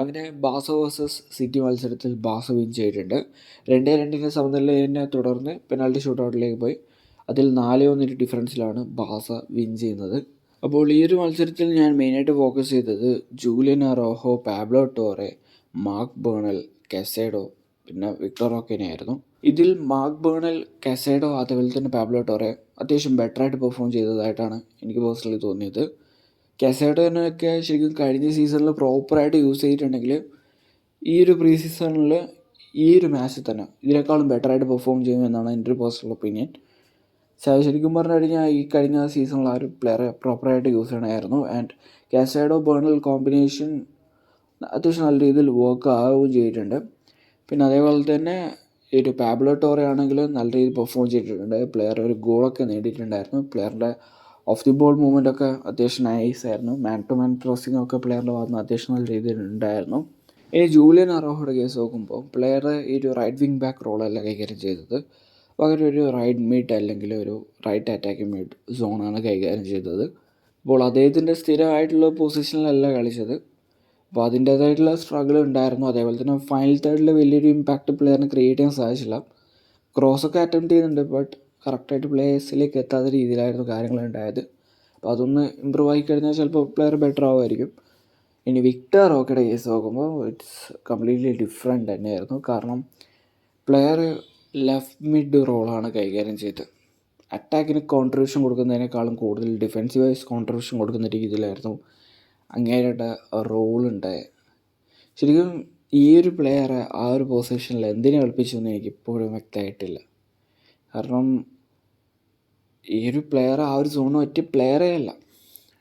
അങ്ങനെ ബാസ versus city മത്സരത്തിൽ ബാസ win ചെയ്തിട്ടുണ്ട്. രണ്ടേ രണ്ടിന്റെ സമനിലയെ തുടർന്ന് പെനാൽറ്റി ഷൂട്ടൗട്ടിലേക്ക് പോയി. അതിൽ നാലേ ഒന്നിന്റെ ഡിഫറൻസിലാണ് ബാസ വിൻ ചെയ്യുന്നത്. അപ്പോൾ ഈ ഒരു മത്സരത്തിൽ ഞാൻ മെയിനായിട്ട് ഫോക്കസ് ചെയ്തത് Julian Araujo Pablo Torre Marc Bernal Casado പിന്നെ വിക്ടർ റോക്കിനെ ആയിരുന്നു ഇതിൽ മാർക്ക് ബേണൽ കെസേഡോ അതേപോലെ തന്നെ പാബ്ലോ ടോറെ അത്യാവശ്യം ബെറ്ററായിട്ട് പെർഫോം ചെയ്തതായിട്ടാണ് എനിക്ക് പേഴ്സണലി തോന്നിയത്. കെസേഡോനൊക്കെ ശരിക്കും കഴിഞ്ഞ സീസണിൽ പ്രോപ്പറായിട്ട് യൂസ് ചെയ്തിട്ടുണ്ടെങ്കിൽ ഈ ഒരു പ്രീ സീസണിൽ ഈ ഒരു മാച്ചിൽ തന്നെ ഇതിനേക്കാളും ബെറ്ററായിട്ട് പെർഫോം ചെയ്യും എന്നാണ് എന്റെ ഒരു പേഴ്സണൽ ഒപ്പീനിയൻ ശരിക്കും പറഞ്ഞു കഴിഞ്ഞാൽ ഈ കഴിഞ്ഞ സീസണിൽ ആ ഒരു പ്ലെയറെ പ്രോപ്പറായിട്ട് യൂസ് ചെയ്യണമായിരുന്നു. ആൻഡ് കാസൈഡോ ബേണൽ കോമ്പിനേഷൻ അത്യാവശ്യം നല്ല രീതിയിൽ വർക്ക് ആവുകയും ചെയ്തിട്ടുണ്ട്. പിന്നെ അതേപോലെ തന്നെ ഈ ഒരു പാബ്ലോ ടോറെ ആണെങ്കിൽ നല്ല രീതിയിൽ പെർഫോം ചെയ്തിട്ടുണ്ട്. പ്ലെയർ ഒരു ഗോളൊക്കെ നേടിയിട്ടുണ്ടായിരുന്നു. പ്ലെയറിന്റെ ഓഫ് ദി ബോൾ മൂവ്മെന്റ് ഒക്കെ അത്യാവശ്യം നൈസ് ആയിരുന്നു. മാൻ ടു മാൻ ക്രോസിംഗ് ഒക്കെ പ്ലെയറിന്റെ ഭാഗത്ത് അത്യാവശ്യം നല്ല രീതിയിൽ ഉണ്ടായിരുന്നു. ഇനി ജൂലിയൻ അറോഹയുടെ കേസ് നോക്കുമ്പോൾ പ്ലെയർ ഈ ഒരു റൈറ്റ് വിങ് ബാക്ക് റോളല്ല കൈകാര്യം ചെയ്തത്. പകരം ഒരു റൈറ്റ് മിഡ് അല്ലെങ്കിൽ ഒരു റൈറ്റ് അറ്റാക്കിംഗ് മിഡ് സോണാണ് കൈകാര്യം ചെയ്തത്. അപ്പോൾ അദ്ദേഹത്തിന്റെ സ്ഥിരമായിട്ടുള്ള പൊസിഷനിലല്ല കളിച്ചത്. അപ്പോൾ അതിന്റേതായിട്ടുള്ള സ്ട്രഗിൾ ഉണ്ടായിരുന്നു. അതേപോലെ തന്നെ ഫൈനൽ തേർഡിൽ വലിയൊരു ഇമ്പാക്റ്റ് പ്ലെയറിന് ക്രിയേറ്റ് ചെയ്യാൻ സാധിച്ചില്ല. ക്രോസ് ഒക്കെ അറ്റംപ്റ്റ് ചെയ്യുന്നുണ്ട് ബട്ട് കറക്റ്റായിട്ട് പ്ലേയേഴ്സിലേക്ക് എത്താത്ത രീതിയിലായിരുന്നു കാര്യങ്ങൾ ഉണ്ടായത്. അപ്പോൾ അതൊന്ന് ഇമ്പ്രൂവ് ആയി കഴിഞ്ഞാൽ ചിലപ്പോൾ പ്ലെയർ ബെറ്റർ ആവുമായിരിക്കും. ഇനി വിക്ടർ റോക്കയുടെ കേസ് നോക്കുമ്പോൾ ഇറ്റ്സ് കംപ്ലീറ്റ്ലി ഡിഫറെന്റ് തന്നെയായിരുന്നു. കാരണം പ്ലെയർ ലെഫ്റ്റ് മിഡ് റോളാണ് കൈകാര്യം ചെയ്തത്. അറ്റാക്കിന് കോൺട്രിബ്യൂഷൻ കൊടുക്കുന്നതിനേക്കാളും കൂടുതൽ ഡിഫെൻസീവ് വൈസ് കോൺട്രിബ്യൂഷൻ കൊടുക്കുന്ന രീതിയിലായിരുന്നു അങ്ങേരുടെ റോളുണ്ട് ശരിക്കും ഈ ഒരു പ്ലെയറെ ആ ഒരു പൊസിഷനിൽ എന്തിനെ കളിപ്പിച്ചു എന്ന് എനിക്ക് ഇപ്പോഴും വ്യക്തമായിട്ടില്ല. കാരണം ഈ ഒരു പ്ലെയർ ആ ഒരു സോണിന് പറ്റിയ പ്ലെയറേ അല്ല.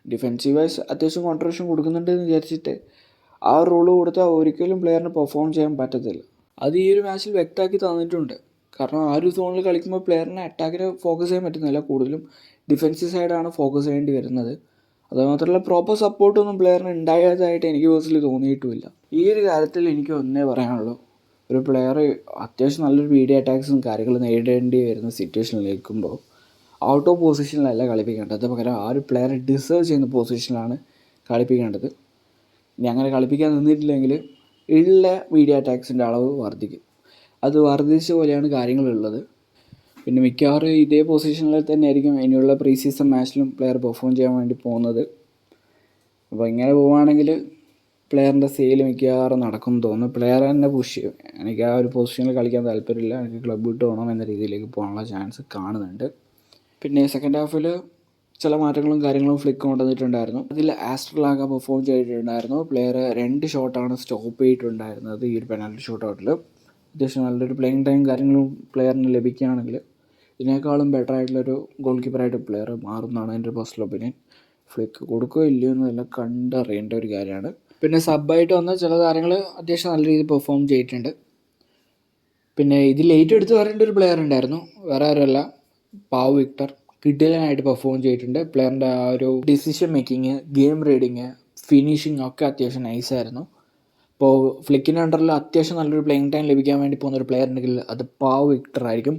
ഡിഫെൻസീവ് വൈസ് അത്യാവശ്യം കോൺട്രിബ്യൂഷൻ കൊടുക്കുന്നുണ്ട് എന്ന് വിചാരിച്ചിട്ട് ആ റോൾ കൊടുത്താൽ ഒരിക്കലും പ്ലെയറിന് പെർഫോം ചെയ്യാൻ പറ്റത്തില്ല. അത് ഈ ഒരു മാച്ചിൽ വ്യക്തമാക്കി തന്നിട്ടുണ്ട്. കാരണം ആ ഒരു സോണിൽ കളിക്കുമ്പോൾ പ്ലെയറിനെ അറ്റാക്കിന് ഫോക്കസ് ചെയ്യാൻ പറ്റുന്നില്ല. കൂടുതലും ഡിഫെൻസീവ് സൈഡാണ് ഫോക്കസ് ചെയ്യേണ്ടി വരുന്നത്. അതുമാത്രമല്ല പ്രോപ്പർ സപ്പോർട്ടൊന്നും പ്ലെയറിന് ഉണ്ടായതായിട്ട് എനിക്ക് പേഴ്സണലി തോന്നിയിട്ടുമില്ല. ഈ ഒരു കാര്യത്തിൽ എനിക്ക് ഒന്നേ പറയാനുള്ളൂ. ഒരു പ്ലെയർ അത്യാവശ്യം നല്ലൊരു വീഡിയോ അറ്റാക്സും കാര്യങ്ങളും നേരിടേണ്ടി വരുന്ന സിറ്റുവേഷനിൽ നിൽക്കുമ്പോൾ ഔട്ട് ഓഫ് പൊസിഷനിലല്ല കളിപ്പിക്കേണ്ടത്. പകരം ആ ഒരു പ്ലെയർ ഡിസേർവ് ചെയ്യുന്ന പൊസിഷനിലാണ് കളിപ്പിക്കേണ്ടത്. ഇനി അങ്ങനെ കളിപ്പിക്കാൻ നിന്നിട്ടില്ലെങ്കിൽ ഉള്ള മീഡിയ അറ്റാക്സിന്റെ അളവ് വർദ്ധിക്കും. അത് വർദ്ധിച്ച പോലെയാണ് കാര്യങ്ങളുള്ളത് പിന്നെ മിക്കവാറും ഇതേ പൊസിഷനിൽ തന്നെ ആയിരിക്കും ഇനിയുള്ള പ്രീ സീസൺ മാച്ചിലും പ്ലെയർ പെർഫോം ചെയ്യാൻ വേണ്ടി പോകുന്നത്. അപ്പോൾ ഇങ്ങനെ പോവുകയാണെങ്കിൽ പ്ലെയറിന്റെ സെയിൽ മിക്കവാറും നടക്കും തോന്നുന്നു. പ്ലെയർ തന്നെ പുഷ് ചെയ്യും. എനിക്ക് ആ ഒരു പൊസിഷനിൽ കളിക്കാൻ താല്പര്യമില്ല. എനിക്ക് ക്ലബ്ബ് വിട്ട് പോകണം എന്ന രീതിയിലേക്ക് പോകാനുള്ള ചാൻസ് കാണുന്നുണ്ട്. പിന്നെ സെക്കൻഡ് ഹാഫിൽ ചില മാറ്റങ്ങളും കാര്യങ്ങളും ഫ്ലിക്ക് കൊണ്ടുവന്നിട്ടുണ്ടായിരുന്നു. അതിൽ ആസ്ട്രലാക പെർഫോം ചെയ്തിട്ടുണ്ടായിരുന്നു. പ്ലെയർ രണ്ട് ഷോട്ടാണ് സ്റ്റോപ്പ് ചെയ്തിട്ടുണ്ടായിരുന്നത് ഈ ഒരു പെനാൽറ്റി ഷൂട്ട് ഔട്ടിൽ അത്യാവശ്യം നല്ലൊരു പ്ലേയിങ് ടൈം കാര്യങ്ങളും പ്ലെയറിന് ലഭിക്കുകയാണെങ്കിൽ ഇതിനേക്കാളും ബെറ്റർ ആയിട്ടുള്ളൊരു ഗോൾ കീപ്പറായിട്ട് പ്ലെയർ മാറുന്നതാണ് എന്റെ പേഴ്സണൽ ഒപ്പീനിയൻ ഫ്ലിക്ക് കൊടുക്കുകയോ ഇല്ലയോ എന്നെല്ലാം കണ്ടറിയേണ്ട ഒരു കാര്യമാണ്. പിന്നെ സബായിട്ട് വന്ന ചില താരങ്ങൾ അത്യാവശ്യം നല്ല രീതിയിൽ പെർഫോം ചെയ്തിട്ടുണ്ട്. പിന്നെ ഇതിൽ ലേറ്റ് എടുത്ത് പറയേണ്ട ഒരു പ്ലെയർ ഉണ്ടായിരുന്നു. വേറെ ആരുമല്ല. പാവ് വിക്ടർ. കിഡിലനായിട്ട് പെർഫോം ചെയ്തിട്ടുണ്ട്. പ്ലെയറിന്റെ ആ ഒരു decision making game reading finishing ഒക്കെ അത്യാവശ്യം നൈസായിരുന്നു ഇപ്പോൾ ഫ്ലിക്കിന്റെ അണ്ടറിൽ അത്യാവശ്യം നല്ലൊരു പ്ലേയിങ് ടൈം ലഭിക്കാൻ വേണ്ടി പോകുന്ന ഒരു പ്ലെയർ ഉണ്ടെങ്കിൽ അത് പാവ് വിക്ടർ ആയിരിക്കും.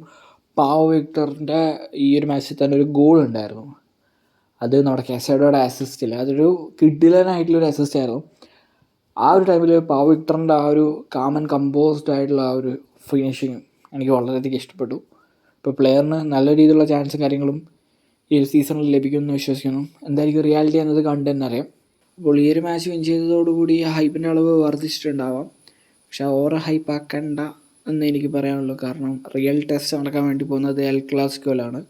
പാവ് വിക്ടറിന്റെ ഈ ഒരു മാച്ചിൽ തന്നെ ഒരു ഗോൾ ഉണ്ടായിരുന്നു. അത് നമ്മുടെ കെസൈഡോടെ അസിസ്റ്റ് ഇല്ല അതൊരു കിഡിലനായിട്ടുള്ളൊരു അസിസ്റ്റ് ആയിരുന്നു. ആ ഒരു ടൈമിൽ പാവ് വിക്ടറിന്റെ ആ ഒരു കാമൻ കമ്പോസ്ഡ് ആയിട്ടുള്ള ആ ഒരു ഫിനിഷിങ് എനിക്ക് വളരെയധികം ഇഷ്ടപ്പെട്ടു. ഇപ്പോൾ പ്ലെയറിന് നല്ല രീതിയിലുള്ള ചാൻസും കാര്യങ്ങളും ഈ ഒരു സീസണിൽ ലഭിക്കുമെന്ന് വിശ്വസിക്കുന്നു. എന്തായിരിക്കും റിയാലിറ്റി എന്നത് കണ്ടു തന്നെ അറിയാം. അപ്പോൾ ഈ ഒരു മാച്ച് വിൻ ചെയ്തതോടുകൂടി ഹൈപ്പിന്റെ അളവ് വർദ്ധിച്ചിട്ടുണ്ടാവാം. പക്ഷെ ഓവർ ഹൈപ്പ് ആക്കണ്ട എന്ന് എനിക്ക് പറയാനുള്ളൂ. കാരണം റിയൽ ടെസ്റ്റ് നടക്കാൻ വേണ്ടി പോകുന്നത് എൽ ക്ലാസിക്കോലാണ്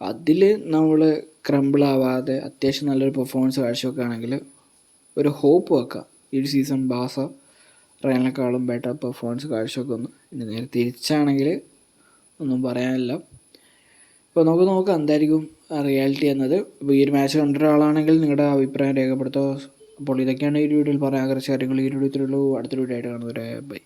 അതിൽ നമ്മൾ ക്രംബിളാവാതെ അത്യാവശ്യം നല്ലൊരു പെർഫോമൻസ് കാഴ്ചവെക്കുകയാണെങ്കിൽ ഒരു ഹോപ്പ് വെക്കാം. ഈ ഒരു സീസൺ ബാസ റയലിനേക്കാളും ബെറ്റർ പെർഫോമൻസ് കാഴ്ചവെക്കുന്നു. ഇനി നേരെ തിരിച്ചാണെങ്കിൽ ഒന്നും പറയാനില്ല. ഇപ്പോൾ നമുക്ക് നോക്കാം എന്തായിരിക്കും റിയാലിറ്റി എന്നത്. ഇപ്പോൾ ഈ ഒരു മാച്ച് കണ്ട ഒരാളാണെങ്കിൽ നിങ്ങളുടെ അഭിപ്രായം രേഖപ്പെടുത്തുക അപ്പോൾ ഇതൊക്കെയാണ് ഈ ഒരു വീഡിയോയിൽ പറയാൻ ആഗ്രഹിച്ച കാര്യങ്ങൾ. ഈ വീഡിയോ ഇത്രയുള്ളൂ അടുത്തൊരു വീഡിയോ ആയിട്ട് കാണുന്നവരെ ബൈ